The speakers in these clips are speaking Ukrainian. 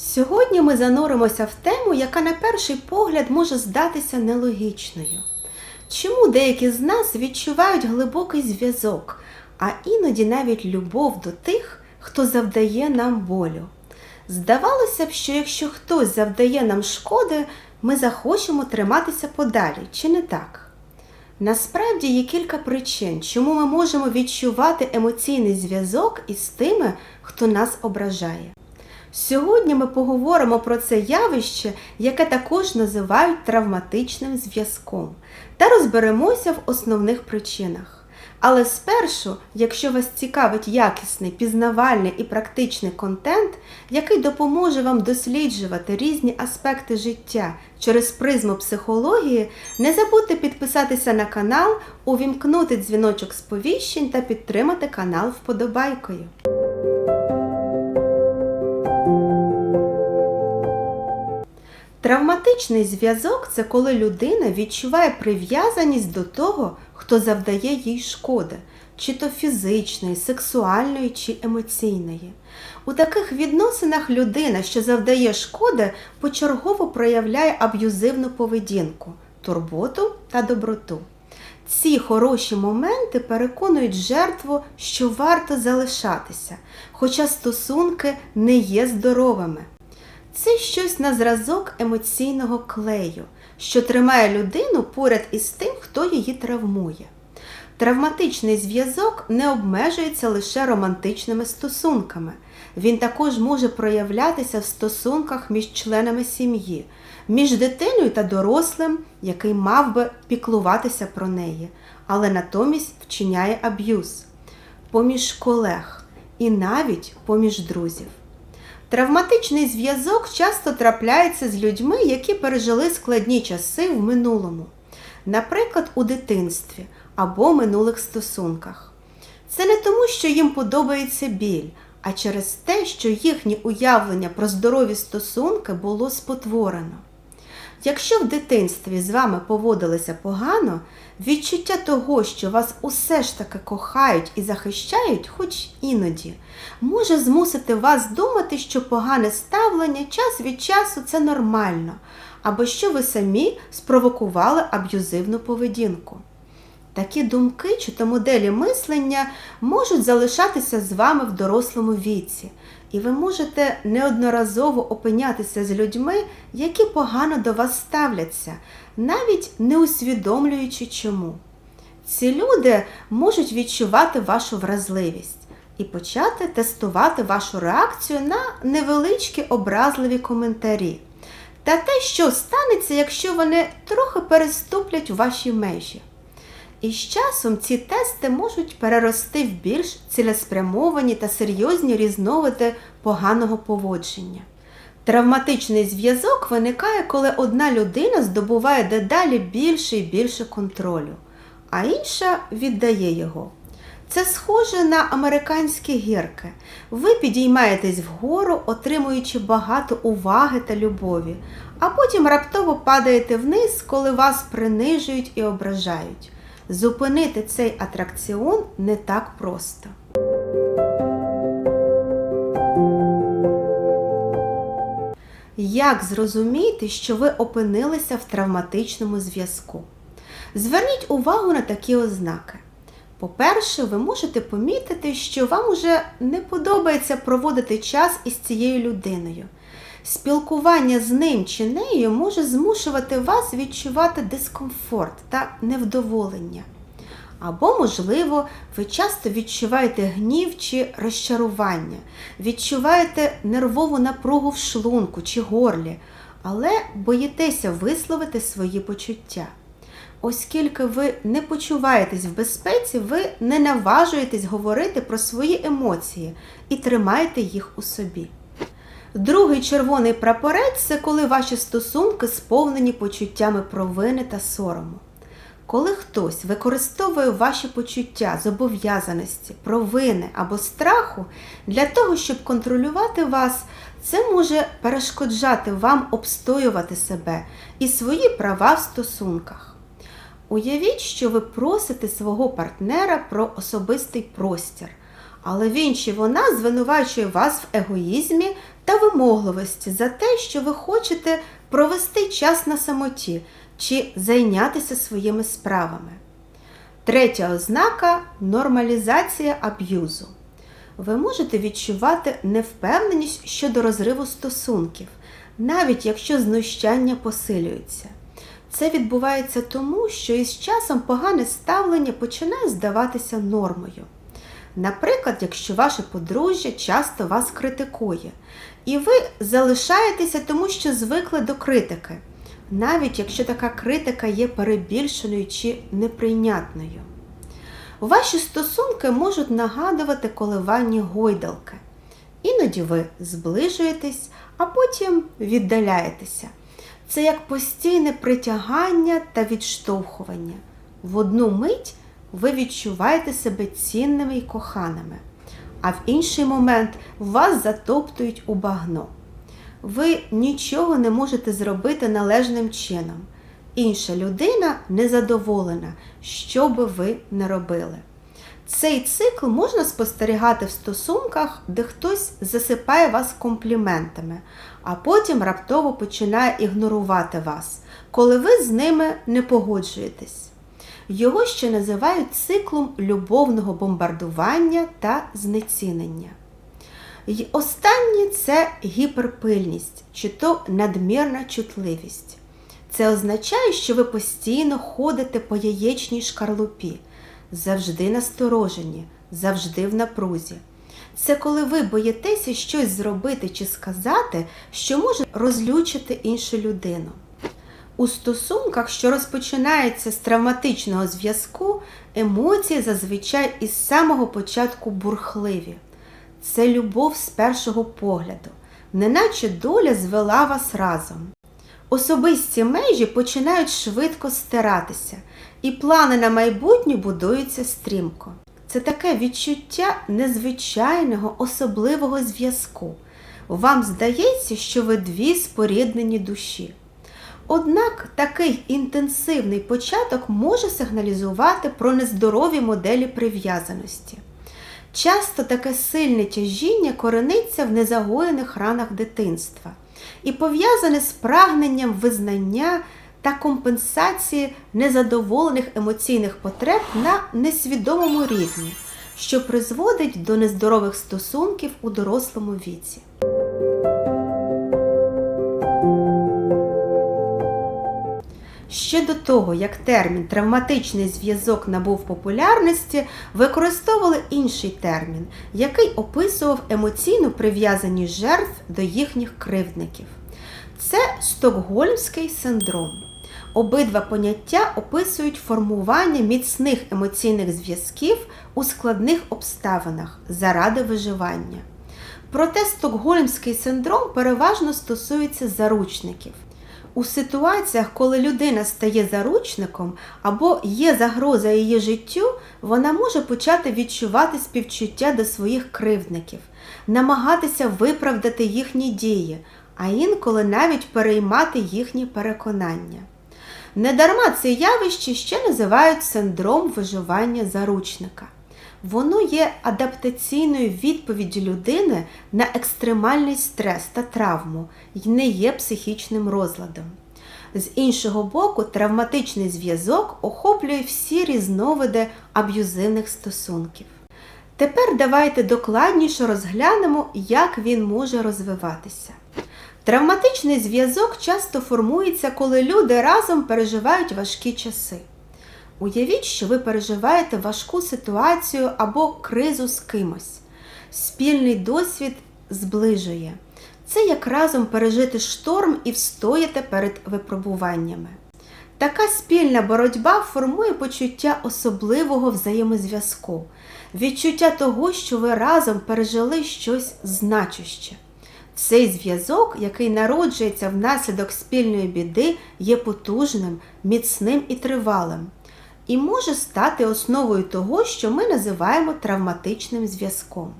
Сьогодні ми зануримося в тему, яка на перший погляд може здатися нелогічною. Чому деякі з нас відчувають глибокий зв'язок, а іноді навіть любов до тих, хто завдає нам болю? Здавалося б, що якщо хтось завдає нам шкоди, ми захочемо триматися подалі, чи не так? Насправді є кілька причин, чому ми можемо відчувати емоційний зв'язок із тими, хто нас ображає. Сьогодні ми поговоримо про це явище, яке також називають травматичним зв'язком, та розберемося в основних причинах. Але спершу, якщо вас цікавить якісний, пізнавальний і практичний контент, який допоможе вам досліджувати різні аспекти життя через призму психології, не забудьте підписатися на канал, увімкнути дзвіночок сповіщень та підтримати канал вподобайкою. Травматичний зв'язок це коли людина відчуває прив'язаність до того, хто завдає їй шкоди, чи то фізичної, сексуальної чи емоційної. У таких відносинах людина, що завдає шкоди, почергово проявляє аб'юзивну поведінку, турботу та доброту. Ці хороші моменти переконують жертву, що варто залишатися, хоча стосунки не є здоровими. Це щось на зразок емоційного клею, що тримає людину поряд із тим, хто її травмує. Травматичний зв'язок не обмежується лише романтичними стосунками. Він також може проявлятися в стосунках між членами сім'ї, між дитиною та дорослим, який мав би піклуватися про неї, але натомість вчиняє аб'юз, поміж колег і навіть поміж друзів. Травматичний зв'язок часто трапляється з людьми, які пережили складні часи в минулому, наприклад, у дитинстві або минулих стосунках. Це не тому, що їм подобається біль, а через те, що їхнє уявлення про здорові стосунки було спотворено. Якщо в дитинстві з вами поводилися погано, відчуття того, що вас усе ж таки кохають і захищають, хоч іноді, може змусити вас думати, що погане ставлення час від часу це нормально, або що ви самі спровокували аб'юзивну поведінку. Такі думки чи то моделі мислення можуть залишатися з вами в дорослому віці, і ви можете неодноразово опинятися з людьми, які погано до вас ставляться, навіть не усвідомлюючи чому. Ці люди можуть відчувати вашу вразливість і почати тестувати вашу реакцію на невеличкі образливі коментарі та те, що станеться, якщо вони трохи переступлять ваші межі. І з часом ці тести можуть перерости в більш цілеспрямовані та серйозні різновиди поганого поводження. Травматичний зв'язок виникає, коли одна людина здобуває дедалі більше і більше контролю, а інша віддає його. Це схоже на американські гірки. Ви підіймаєтесь вгору, отримуючи багато уваги та любові, а потім раптово падаєте вниз, коли вас принижують і ображають. Зупинити цей атракціон не так просто. Як зрозуміти, що ви опинилися в травматичному зв'язку? Зверніть увагу на такі ознаки. По-перше, ви можете помітити, що вам уже не подобається проводити час із цією людиною. Спілкування з ним чи нею може змушувати вас відчувати дискомфорт та невдоволення. Або, можливо, ви часто відчуваєте гнів чи розчарування, відчуваєте нервову напругу в шлунку чи горлі, але боїтеся висловити свої почуття. Оскільки ви не почуваєтесь в безпеці, ви не наважуєтесь говорити про свої емоції і тримаєте їх у собі. Другий червоний прапорець це коли ваші стосунки сповнені почуттями провини та сорому. Коли хтось використовує ваші почуття зобов'язаності, провини або страху для того, щоб контролювати вас, це може перешкоджати вам обстоювати себе і свої права в стосунках. Уявіть, що ви просите свого партнера про особистий простір, але він чи вона звинувачує вас в егоїзмі та вимогливості за те, що ви хочете провести час на самоті чи зайнятися своїми справами. Третя ознака нормалізація аб'юзу. Ви можете відчувати невпевненість щодо розриву стосунків, навіть якщо знущання посилюються. Це відбувається тому, що із часом погане ставлення починає здаватися нормою. Наприклад, якщо ваше подружжя часто вас критикує, і ви залишаєтеся тому, що звикли до критики, навіть якщо така критика є перебільшеною чи неприйнятною. Ваші стосунки можуть нагадувати коливання гойдалки. Іноді ви зближуєтесь, а потім віддаляєтеся. Це як постійне притягання та відштовхування. В одну мить ви відчуваєте себе цінними і коханими, а в інший момент вас затоптують у багно. Ви нічого не можете зробити належним чином. Інша людина незадоволена, що би ви не робили. Цей цикл можна спостерігати в стосунках, де хтось засипає вас компліментами, а потім раптово починає ігнорувати вас, коли ви з ними не погоджуєтесь. Його ще називають циклом любовного бомбардування та знецінення. І останнє це гіперпильність чи то надмірна чутливість. Це означає, що ви постійно ходите по яєчній шкарлупі, завжди насторожені, завжди в напрузі. Це коли ви боїтеся щось зробити чи сказати, що може розлючити іншу людину. У стосунках, що розпочинаються з травматичного зв'язку, емоції зазвичай із самого початку бурхливі. Це любов з першого погляду, неначе доля звела вас разом. Особисті межі починають швидко стиратися, і плани на майбутнє будуються стрімко. Це таке відчуття незвичайного, особливого зв'язку. Вам здається, що ви дві споріднені душі. Однак такий інтенсивний початок може сигналізувати про нездорові моделі прив'язаності. Часто таке сильне тяжіння корениться в незагоєних ранах дитинства і пов'язане з прагненням визнання та компенсації незадоволених емоційних потреб на несвідомому рівні, що призводить до нездорових стосунків у дорослому віці. Ще до того, як термін травматичний зв'язок набув популярності, використовували інший термін, який описував емоційну прив'язаність жертв до їхніх кривдників. Це стокгольмський синдром. Обидва поняття описують формування міцних емоційних зв'язків у складних обставинах заради виживання. Проте стокгольмський синдром переважно стосується заручників. У ситуаціях, коли людина стає заручником або є загроза її життю, вона може почати відчувати співчуття до своїх кривдників, намагатися виправдати їхні дії, а інколи навіть переймати їхні переконання. Недарма це явище ще називають синдром виживання заручника. Воно є адаптаційною відповіддю людини на екстремальний стрес та травму і не є психічним розладом. З іншого боку, травматичний зв'язок охоплює всі різновиди аб'юзивних стосунків. Тепер давайте докладніше розглянемо, як він може розвиватися. Травматичний зв'язок часто формується, коли люди разом переживають важкі часи. Уявіть, що ви переживаєте важку ситуацію або кризу з кимось. Спільний досвід зближує. Це як разом пережити шторм і встояти перед випробуваннями. Така спільна боротьба формує почуття особливого взаємозв'язку, відчуття того, що ви разом пережили щось значуще. Цей зв'язок, який народжується внаслідок спільної біди, є потужним, міцним і тривалим і може стати основою того, що ми називаємо травматичним зв'язком.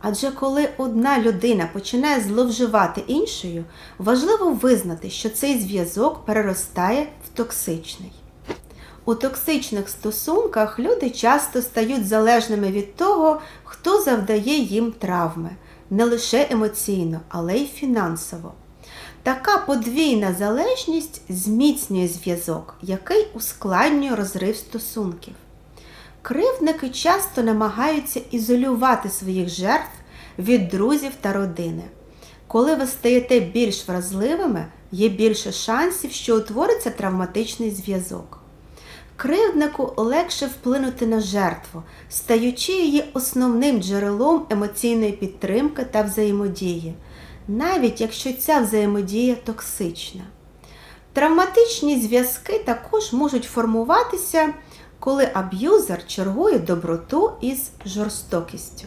Адже коли одна людина починає зловживати іншою, важливо визнати, що цей зв'язок переростає в токсичний. У токсичних стосунках люди часто стають залежними від того, хто завдає їм травми, не лише емоційно, але й фінансово. Така подвійна залежність зміцнює зв'язок, який ускладнює розрив стосунків. Кривдники часто намагаються ізолювати своїх жертв від друзів та родини. Коли ви стаєте більш вразливими, є більше шансів, що утвориться травматичний зв'язок. Кривднику легше вплинути на жертву, стаючи її основним джерелом емоційної підтримки та взаємодії, навіть якщо ця взаємодія токсична. Травматичні зв'язки також можуть формуватися, коли аб'юзер чергує доброту із жорстокістю.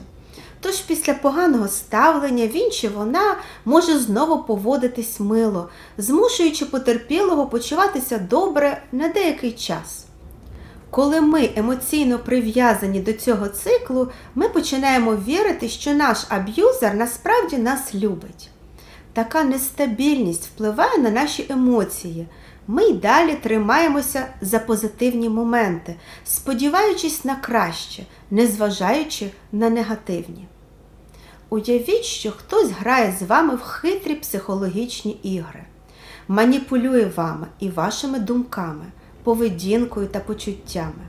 Тож після поганого ставлення він чи вона може знову поводитись мило, змушуючи потерпілого почуватися добре на деякий час. Коли ми емоційно прив'язані до цього циклу, ми починаємо вірити, що наш аб'юзер насправді нас любить. Така нестабільність впливає на наші емоції. Ми й далі тримаємося за позитивні моменти, сподіваючись на краще, незважаючи на негативні. Уявіть, що хтось грає з вами в хитрі психологічні ігри, маніпулює вами і вашими думками, поведінкою та почуттями.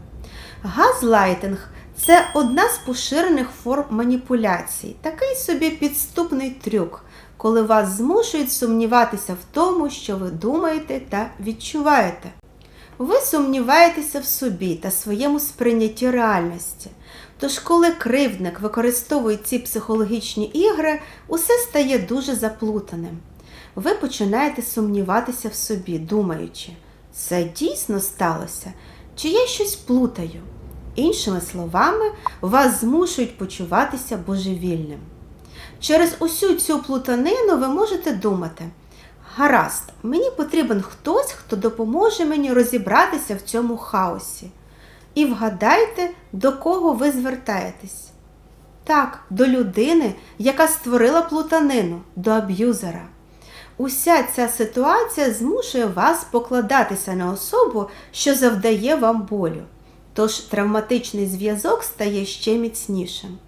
Газлайтинг це одна з поширених форм маніпуляцій, такий собі підступний трюк, коли вас змушують сумніватися в тому, що ви думаєте та відчуваєте. Ви сумніваєтеся в собі та своєму сприйнятті реальності. Тож, коли кривдник використовує ці психологічні ігри, усе стає дуже заплутаним. Ви починаєте сумніватися в собі, думаючи, це дійсно сталося, чи я щось плутаю. Іншими словами, вас змушують почуватися божевільним. Через усю цю плутанину ви можете думати, гаразд, мені потрібен хтось, хто допоможе мені розібратися в цьому хаосі. І вгадайте, до кого ви звертаєтесь. Так, до людини, яка створила плутанину, до аб'юзера. Уся ця ситуація змушує вас покладатися на особу, що завдає вам болю. Тож травматичний зв'язок стає ще міцнішим.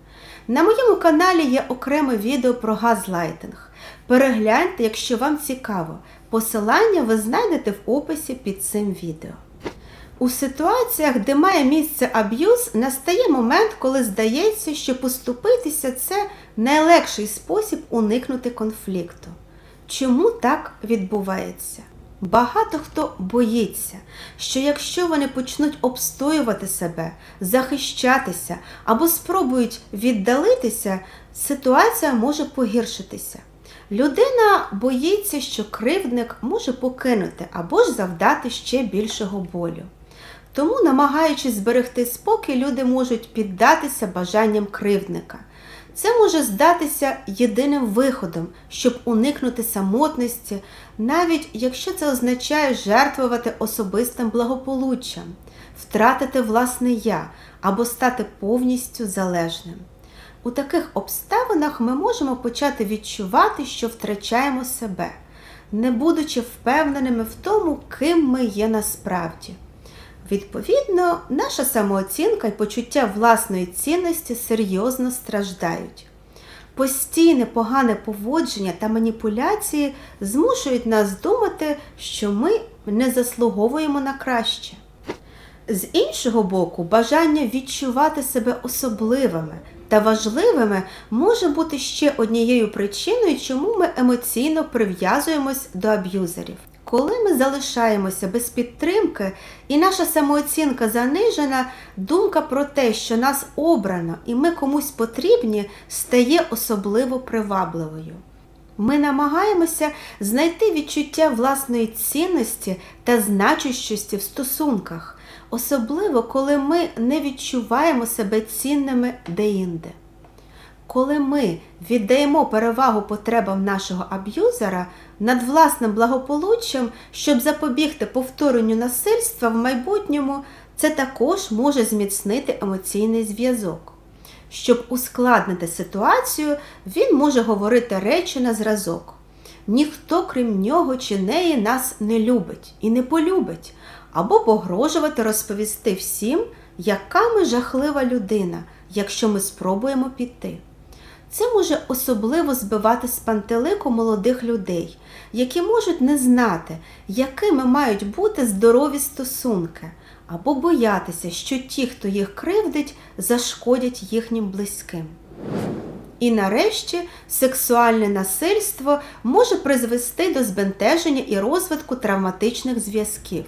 На моєму каналі є окреме відео про газлайтинг. Перегляньте, якщо вам цікаво. Посилання ви знайдете в описі під цим відео. У ситуаціях, де має місце аб'юз, настає момент, коли здається, що поступитися це найлегший спосіб уникнути конфлікту. Чому так відбувається? Багато хто боїться, що якщо вони почнуть обстоювати себе, захищатися або спробують віддалитися, ситуація може погіршитися. Людина боїться, що кривдник може покинути або ж завдати ще більшого болю. Тому, намагаючись зберегти спокій, люди можуть піддатися бажанням кривдника. Це може здатися єдиним виходом, щоб уникнути самотності, навіть якщо це означає жертвувати особистим благополуччям, втратити власне я або стати повністю залежним. У таких обставинах ми можемо почати відчувати, що втрачаємо себе, не будучи впевненими в тому, ким ми є насправді. Відповідно, наша самооцінка і почуття власної цінності серйозно страждають. Постійне погане поводження та маніпуляції змушують нас думати, що ми не заслуговуємо на краще. З іншого боку, бажання відчувати себе особливими та важливими може бути ще однією причиною, чому ми емоційно прив'язуємось до аб'юзерів. Коли ми залишаємося без підтримки і наша самооцінка занижена, думка про те, що нас обрано і ми комусь потрібні, стає особливо привабливою. Ми намагаємося знайти відчуття власної цінності та значущості в стосунках, особливо коли ми не відчуваємо себе цінними деінде. Коли ми віддаємо перевагу потребам нашого аб'юзера над власним благополуччям, щоб запобігти повторенню насильства в майбутньому, це також може зміцнити емоційний зв'язок. Щоб ускладнити ситуацію, він може говорити речі на зразок. Ніхто, крім нього чи неї, нас не любить і не полюбить, або погрожувати розповісти всім, яка ми жахлива людина, якщо ми спробуємо піти. Це може особливо збивати з пантелику молодих людей, які можуть не знати, якими мають бути здорові стосунки, або боятися, що ті, хто їх кривдить, зашкодять їхнім близьким. І нарешті сексуальне насильство може призвести до збентеження і розвитку травматичних зв'язків.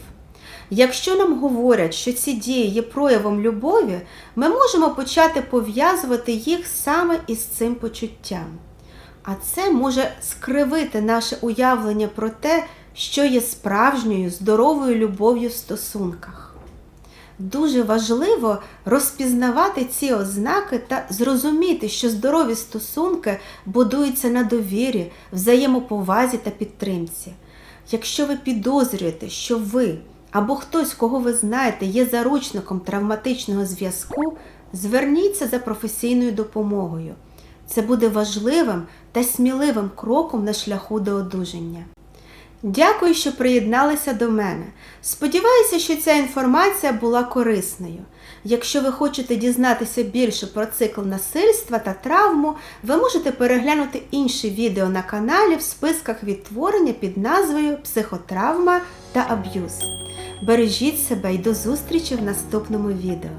Якщо нам говорять, що ці дії є проявом любові, ми можемо почати пов'язувати їх саме із цим почуттям. А це може скривити наше уявлення про те, що є справжньою здоровою любов'ю в стосунках. Дуже важливо розпізнавати ці ознаки та зрозуміти, що здорові стосунки будуються на довірі, взаємоповазі та підтримці. Якщо ви підозрюєте, що ви або хтось, кого ви знаєте, є заручником травматичного зв'язку, зверніться за професійною допомогою. Це буде важливим та сміливим кроком на шляху до одужання. Дякую, що приєдналися до мене. Сподіваюся, що ця інформація була корисною. Якщо ви хочете дізнатися більше про цикл насильства та травму, ви можете переглянути інші відео на каналі в списках відтворення під назвою Психотравма та аб'юз. Бережіть себе і до зустрічі в наступному відео.